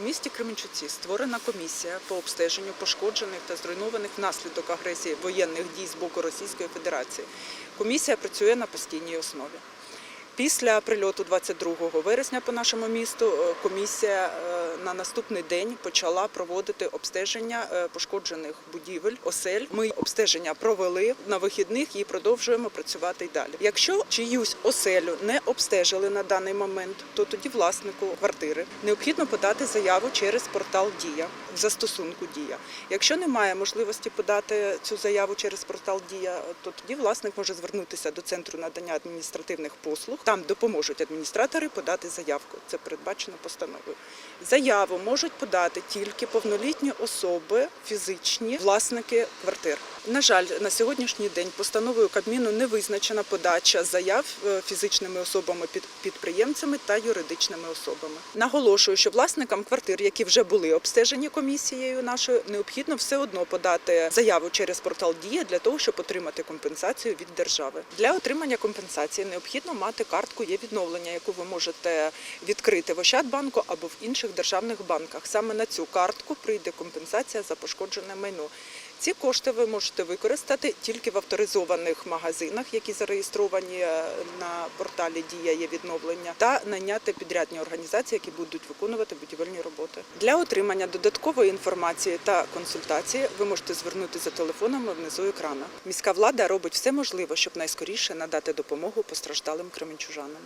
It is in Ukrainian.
У місті Кременчуці створена комісія по обстеженню пошкоджених та зруйнованих внаслідок агресії воєнних дій з боку Російської Федерації. Комісія працює на постійній основі. Після прильоту 22 вересня по нашому місту е, комісія е, на наступний день почала проводити обстеження е, пошкоджених будівель, осель. Ми обстеження провели на вихідних і продовжуємо працювати й далі. Якщо чиюсь оселю не обстежили на даний момент, то тоді власнику квартири необхідно подати заяву через портал Дія в застосунку Дія. Якщо немає можливості подати цю заяву через портал Дія, то тоді власник може звернутися до центру надання адміністративних послуг. Там допоможуть адміністратори подати заявку. Це передбачено постановою. Заяву можуть подати тільки повнолітні особи, фізичні власники квартир. На жаль, на сьогоднішній день постановою Кабміну не визначена подача заяв е, фізичними особами, під- підприємцями та юридичними особами. Наголошую, що власникам квартир, які вже були обстежені комісією нашою, необхідно все одно подати заяву через портал Дія для того, щоб отримати компенсацію від держави. Для отримання компенсації необхідно мати картку є відновлення, яку ви можете відкрити в Ощадбанку або в інших державних банках. Саме на цю картку прийде компенсація за пошкоджене майно. Ці кошти ви можете використати тільки в авторизованих магазинах, які зареєстровані е, на порталі Дія є відновлення, та найняти підрядні організації, які будуть виконувати будівельні роботи. Для отримання додаткової інформації та консультації ви можете звернутися за телефонами внизу екрану. Міська влада робить все можливе, щоб найскоріше надати допомогу постраждалим кременчужанам.